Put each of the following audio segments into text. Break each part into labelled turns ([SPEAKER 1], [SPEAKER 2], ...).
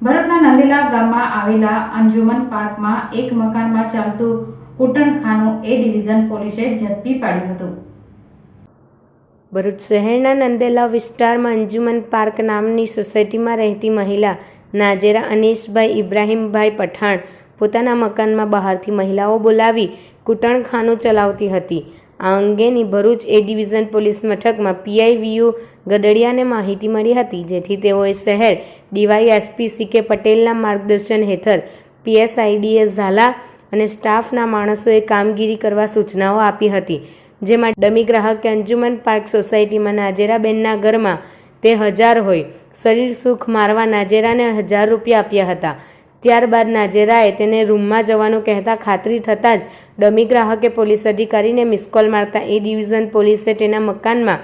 [SPEAKER 1] ભરૂચના નંદીલા ગામમાં આવેલા અંજુમન પાર્કમાં એક મકાનમાં ચાલતું કૂટણખાનું એ ડિવિઝન પોલીસે ઝડપી પાડ્યું હતું.
[SPEAKER 2] ભરૂચ શહેરના નંદેલા વિસ્તારમાં અંજુમન પાર્ક નામની સોસાયટીમાં રહેતી મહિલા નાજેરા અનીશભાઈ ઇબ્રાહીમભાઈ પઠાણ પોતાના મકાનમાં બહારથી મહિલાઓ બોલાવી કૂટણખાનું ચલાવતી હતી. આ અંગેની ભરૂચ એ ડિવિઝન પોલીસ મથકમાં પીઆઈવીયુ ગડડિયાને માહિતી મળી હતી, જેથી તેઓએ શહેર ડીવાયએસપી સી કે પટેલના માર્ગદર્શન હેઠળ પીએસઆઈડીએ ઝાલા અને સ્ટાફના માણસોએ કામગીરી કરવા સૂચનાઓ આપી હતી. જેમાં ડમી ગ્રાહકે અંજુમન પાર્ક સોસાયટીમાં નાજેરાબેનના ઘરમાં તે હજાર હોય, શરીર સુખ મારવા નાજેરાને હજાર રૂપિયા આપ્યા હતા. ત્યારબાદ નાજેરાએ તેને રૂમમાં જવાનું કહેતા ખાતરી થતાં જ ડમી ગ્રાહકે પોલીસ અધિકારીને મિસકોલ મારતા એ ડિવિઝન પોલીસે તેના મકાનમાં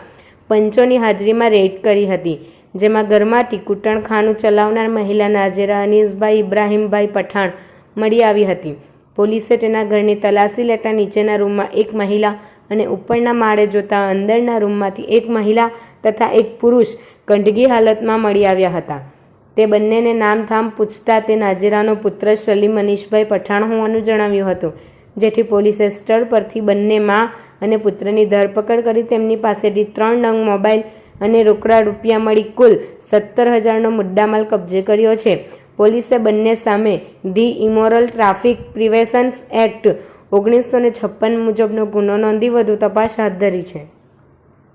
[SPEAKER 2] પંચોની હાજરીમાં રેડ કરી હતી, જેમાં ઘરમાંથી કૂટણખાનું ચલાવનાર મહિલા નાજેરા અનીસભાઈ ઇબ્રાહીમભાઈ પઠાણ મળી આવી હતી. પોલીસે તેના ઘરની તલાશી લેતા નીચેના રૂમમાં એક મહિલા અને ઉપરના માળે જોતા અંદરના રૂમમાંથી એક મહિલા તથા એક પુરુષ ગંદકી હાલતમાં મળી આવ્યા હતા. તે બંનેને નામધામ પૂછતા તે નાજીરાનો પુત્ર સલીમ મનીષભાઈ પઠાણ હોવાનું જણાવ્યું હતું, જેથી પોલીસે સ્થળ પરથી બંને મા અને પુત્રની ધરપકડ કરી તેમની પાસેથી ત્રણ નંગ મોબાઈલ અને રોકડા રૂપિયા મળી કુલ સત્તર હજારનો મુદ્દામાલ કબજે કર્યો છે. પોલીસે બંને સામે the immoral traffic preventions act ઓગણીસો ને છપ્પન મુજબનો ગુનો નોંધી વધુ તપાસ હાથ ધરી છે.